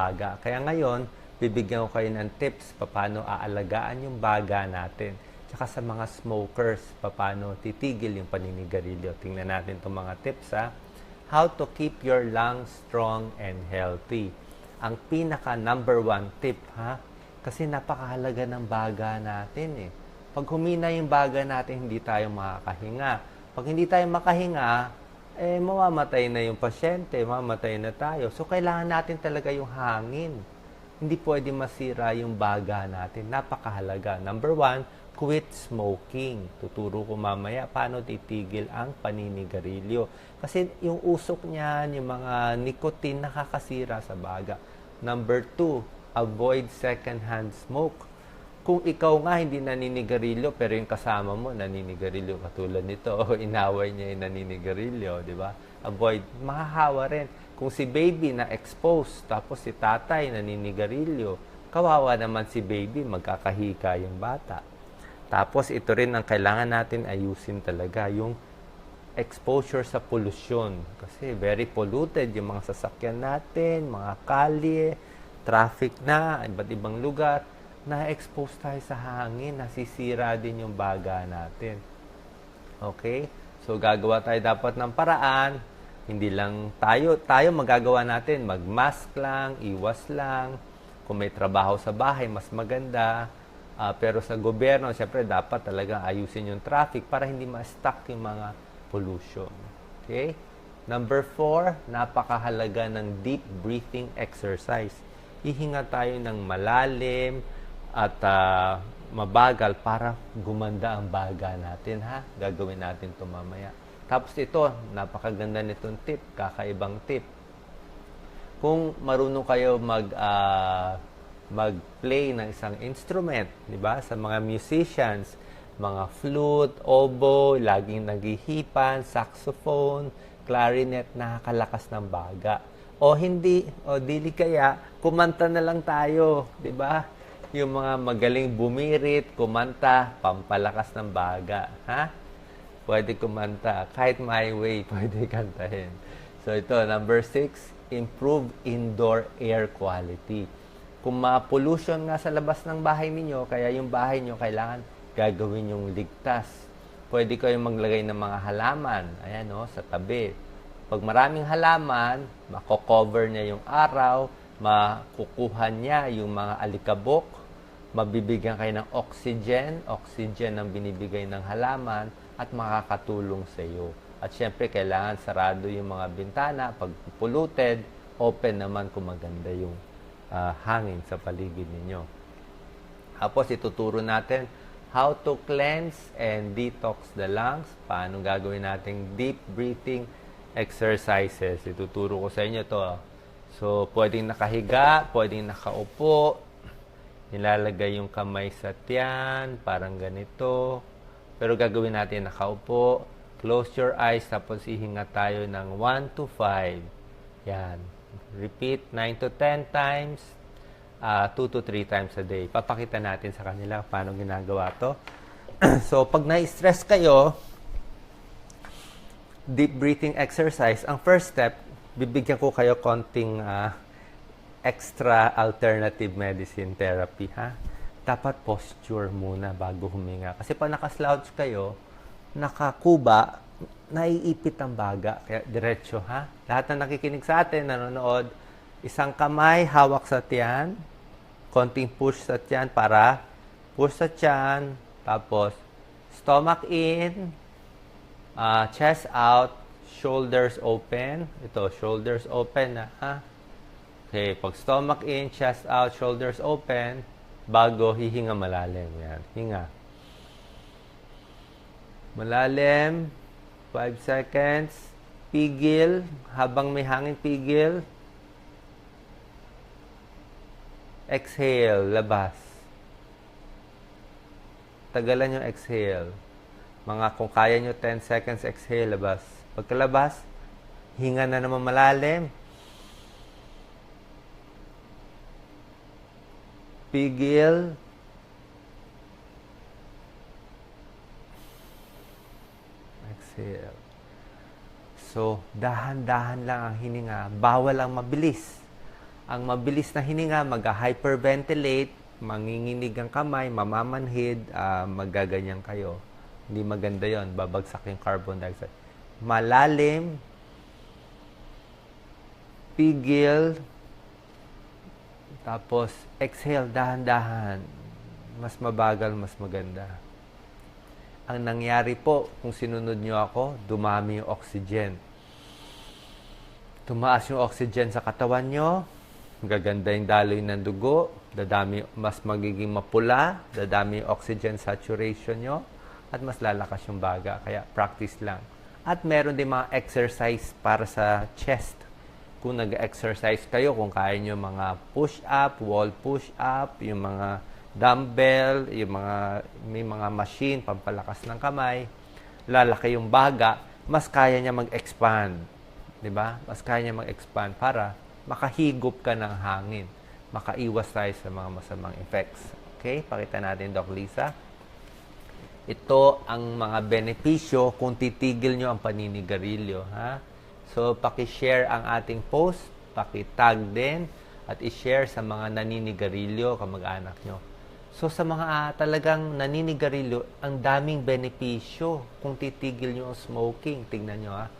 baga. Kaya ngayon, bibigyan ko kayo ng tips paano aalagaan yung baga natin. Tsaka sa mga smokers, paano titigil yung paninigarilyo. Tingnan natin itong mga tips ha. How to keep your lungs strong and healthy. Ang pinaka number one tip ha, kasi napakahalaga ng baga natin eh. Pag humina yung baga natin, hindi tayo makakahinga. Pag hindi tayo makahinga, eh mamamatay na yung pasyente, mamamatay na tayo. So kailangan natin talaga yung hangin. Hindi pwede masira yung baga natin. Napakahalaga. Number one, quit smoking. Tuturo ko mamaya paano titigil ang paninigarilyo. Kasi yung usok niyan, yung mga nicotine nakakasira sa baga. Number two, avoid second-hand smoke. Kung ikaw nga hindi naninigarilyo, pero yung kasama mo naninigarilyo katulad nito, o inaway niya yung naninigarilyo, di ba? Avoid. Mahahawa rin. Kung si baby na exposed, tapos si tatay naninigarilyo, kawawa naman si baby, magkakahika yung bata. Tapos ito rin ang kailangan natin ayusin talaga, yung exposure sa pollution. Kasi very polluted yung mga sasakyan natin, mga kalye, traffic na, iba't ibang lugar, na-expose tayo sa hangin, nasisira din yung baga natin. Okay? So, gagawa tayo dapat ng paraan. Hindi lang tayo, tayo magagawa natin, mag-mask lang, iwas lang. Kung may trabaho sa bahay, mas maganda. Ah, pero sa gobyerno, siyempre, dapat talaga ayusin yung traffic para hindi ma-stuck yung mga pollution. Okay? Number four, napakahalaga ng deep breathing exercise. Hihinga tayo ng malalim at ah, mabagal para gumanda ang baga natin, ha? Gagawin natin ito mamaya. Tapos ito, napakaganda nitong tip, kakaibang tip. Kung marunong kayo mag ah, mag-play ng isang instrument, 'di ba? Sa mga musicians, mga flute, oboe, laging naghihipan, saxophone, clarinet, nakakalakas ng baga. O hindi, o dili kaya, kumanta na lang tayo, 'di ba? Yung mga magaling bumirit, kumanta, pampalakas ng baga, ha? Pwede kumanta. Kahit my way, pwede kantahin. So ito, number six, improve indoor air quality. Kung ma-pollution nga sa labas ng bahay ninyo, kaya yung bahay nyo kailangan gagawin yung ligtas. Pwede kayong maglagay ng mga halaman, ayan no, sa tabi. Pag maraming halaman, mako-cover niya yung araw, makukuha niya yung mga alikabok, mabibigyan kayo ng oxygen, oxygen ang binibigay ng halaman at makakatulong sa iyo. At syempre, kailangan sarado yung mga bintana. Pag polluted, open naman kung maganda yung ah, hangin sa paligid ninyo. Tapos ituturo natin how to cleanse and detox the lungs. Paano gagawin nating deep breathing exercises. Ituturo ko sa inyo to. Ah. So, pwedeng nakahiga, pwedeng nakaupo. Nilalagay yung kamay sa tiyan, parang ganito. Pero gagawin natin nakaupo. Close your eyes, tapos ihinga tayo ng 1 to 5. Yan. Repeat 9 to 10 times, 2 to 3 times a day. Papakita natin sa kanila paano ginagawa to. so, pag na-stress kayo, deep breathing exercise, ang first step, bibigyan ko kayo konting ah, extra alternative medicine therapy, ha? Dapat posture muna bago huminga. Kasi pag nakaslouch kayo, nakakuba, naiipit ang baga. Kaya diretso, ha? Lahat na nakikinig sa atin, nanonood, isang kamay, hawak sa tiyan, konting push sa tiyan para push sa tiyan, tapos stomach in, Ah, chest out, shoulders open. Ito, shoulders open na, ha? Okay, pag stomach in, chest out, shoulders open, bago hihinga malalim. Yan, hinga. Malalim, 5 seconds. Pigil, habang may hangin pigil. Exhale, labas. Tagalan yung exhale. Mga kung kaya nyo 10 seconds exhale, labas. Pagkalabas, hinga na naman malalim. Pigil. Exhale. So, dahan-dahan lang ang hininga. Bawal ang mabilis. ang mabilis na hininga, mag-hyperventilate, manginginig ang kamay, mamamanhid, ah, magaganyan kayo. Hindi maganda yon babagsak yung carbon dioxide. Malalim, pigil, tapos exhale, dahan-dahan. Mas mabagal, mas maganda. Ang nangyari po, kung sinunod nyo ako, dumami yung oxygen. Tumaas yung oxygen sa katawan nyo, gaganda yung daloy ng dugo, dadami, mas magiging mapula, dadami yung oxygen saturation nyo, at mas lalakas yung baga. Kaya practice lang. At meron din mga exercise para sa chest. Kung nag-exercise kayo, kung kaya nyo mga push-up, wall push-up, yung mga dumbbell, yung mga, may mga machine, pampalakas ng kamay, lalaki yung baga, mas kaya niya mag-expand. ba? Mas kaya niya mag-expand para makahigop ka ng hangin. Makaiwas tayo sa mga masamang effects. Okay? Pakita natin, Doc Lisa. Ito ang mga benepisyo kung titigil nyo ang paninigarilyo. Ha? So, paki-share ang ating post, paki-tag din, at i-share sa mga naninigarilyo, kamag-anak nyo. So, sa mga ah, talagang naninigarilyo, ang daming benepisyo kung titigil nyo ang smoking. Tingnan nyo ha.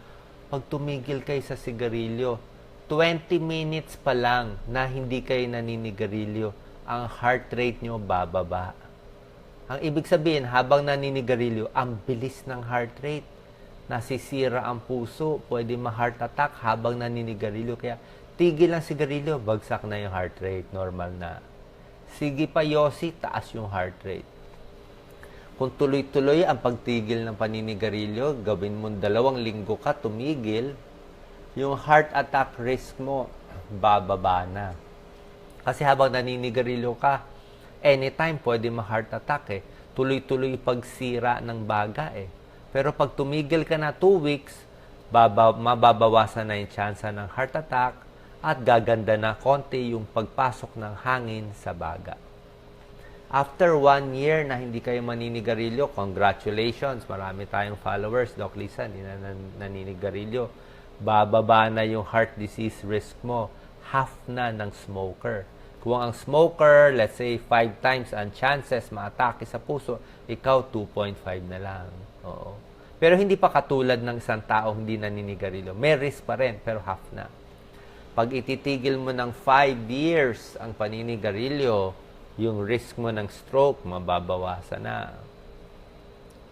Pag tumigil kayo sa sigarilyo, 20 minutes pa lang na hindi kayo naninigarilyo, ang heart rate nyo bababa. Ang ibig sabihin, habang naninigarilyo, ang bilis ng heart rate. Nasisira ang puso, pwede ma-heart attack habang naninigarilyo. Kaya tigil ang sigarilyo, bagsak na yung heart rate, normal na. Sige pa, Yossi, taas yung heart rate. Kung tuloy-tuloy ang pagtigil ng paninigarilyo, gawin mo dalawang linggo ka, tumigil, yung heart attack risk mo, bababa na. Kasi habang naninigarilyo ka, anytime pwede ma-heart attack eh. Tuloy-tuloy pagsira ng baga eh. Pero pag tumigil ka na 2 weeks, baba, mababawasan na yung chance ng heart attack at gaganda na konti yung pagpasok ng hangin sa baga. After one year na hindi kayo maninigarilyo, congratulations, marami tayong followers. Doc Lisa, hindi na nan- naninigarilyo. Bababa na yung heart disease risk mo. Half na ng smoker. Kung ang smoker, let's say, 5 times ang chances maatake sa puso, ikaw 2.5 na lang. Oo. Pero hindi pa katulad ng isang tao hindi naninigarilyo. May risk pa rin, pero half na. Pag ititigil mo ng 5 years ang paninigarilyo, yung risk mo ng stroke, mababawasan na.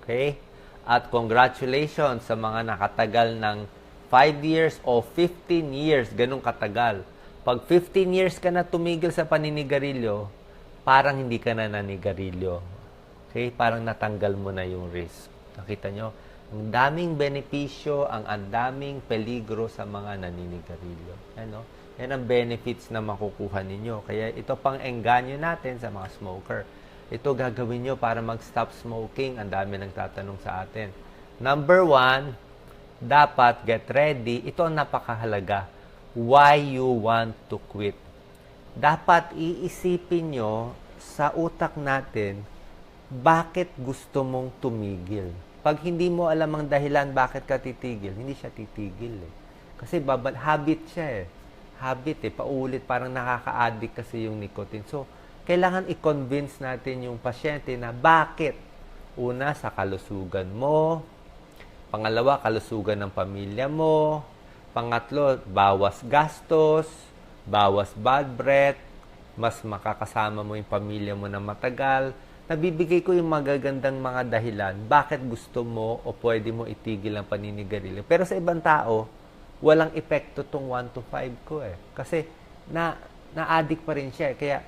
Okay? At congratulations sa mga nakatagal ng 5 years o 15 years, ganun katagal. Pag 15 years ka na tumigil sa paninigarilyo, parang hindi ka na nanigarilyo. Okay? Parang natanggal mo na yung risk. Nakita nyo? Ang daming benepisyo, ang ang daming peligro sa mga naninigarilyo. Ano? Yan ang benefits na makukuha ninyo. Kaya ito pang engganyo natin sa mga smoker. Ito gagawin nyo para mag-stop smoking. Ang dami nang tatanong sa atin. Number one, dapat get ready. Ito ang napakahalaga. Why you want to quit. Dapat iisipin nyo sa utak natin, bakit gusto mong tumigil. Pag hindi mo alam ang dahilan bakit ka titigil, hindi siya titigil eh. Kasi babal, habit siya eh. Habit eh, paulit, parang nakaka-addict kasi yung nicotine. So, kailangan i-convince natin yung pasyente na bakit. Una, sa kalusugan mo. Pangalawa, kalusugan ng pamilya mo. Pangatlo, bawas gastos, bawas bad breath, mas makakasama mo yung pamilya mo na matagal. Nabibigay ko yung magagandang mga dahilan bakit gusto mo o pwede mo itigil ang paninigarilyo. Pero sa ibang tao, walang epekto tong 1 to 5 ko eh. Kasi na na-addict pa rin siya. eh. Kaya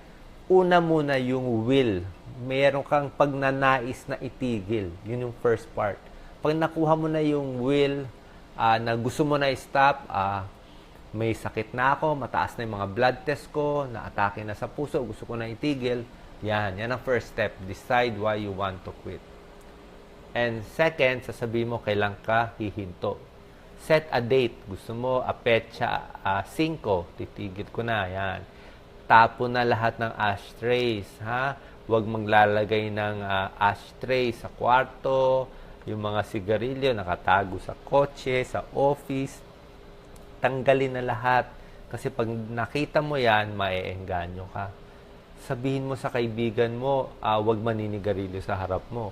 una muna yung will. Meron kang pagnanais na itigil. Yun yung first part. Pag nakuha mo na yung will ah, na gusto mo na i-stop, ah, may sakit na ako, mataas na yung mga blood test ko, na-atake na sa puso, gusto ko na itigil, yan, yan ang first step. Decide why you want to quit. And second, sasabihin mo kailan ka hihinto. Set a date. Gusto mo, a petsa, uh, 5, titigil ko na, yan. Tapo na lahat ng ashtrays, ha? Huwag maglalagay ng ah, ashtray sa kwarto, yung mga sigarilyo nakatago sa kotse, sa office, tanggalin na lahat. Kasi pag nakita mo yan, maeengganyo ka. Sabihin mo sa kaibigan mo, ah, wag maninigarilyo sa harap mo.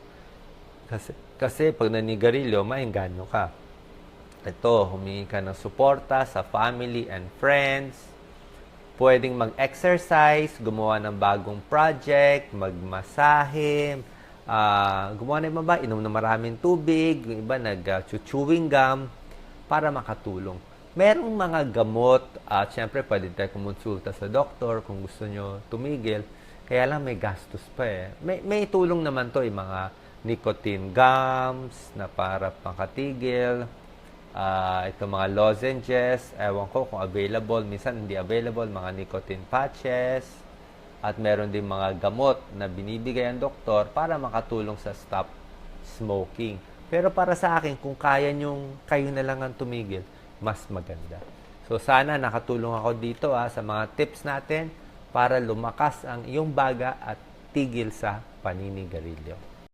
Kasi, kasi pag nanigarilyo, maengganyo ka. Ito, humingi ka ng suporta sa family and friends. Pwedeng mag-exercise, gumawa ng bagong project, magmasahe, ah, gumawa ng iba, inom ng maraming tubig, yung iba nag-chewing gum para makatulong. Merong mga gamot at syempre pwede tayo kumonsulta sa doktor kung gusto nyo tumigil. Kaya lang may gastos pa eh. May, may tulong naman to yung mga nicotine gums na para pangkatigil. Ah, ito mga lozenges, ewan ko kung available, minsan hindi available, mga nicotine patches. At meron din mga gamot na binibigay ang doktor para makatulong sa stop smoking. Pero para sa akin, kung kaya nyong kayo na lang ang tumigil, mas maganda. So sana nakatulong ako dito ah, sa mga tips natin para lumakas ang iyong baga at tigil sa paninigarilyo.